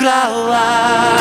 вкрала.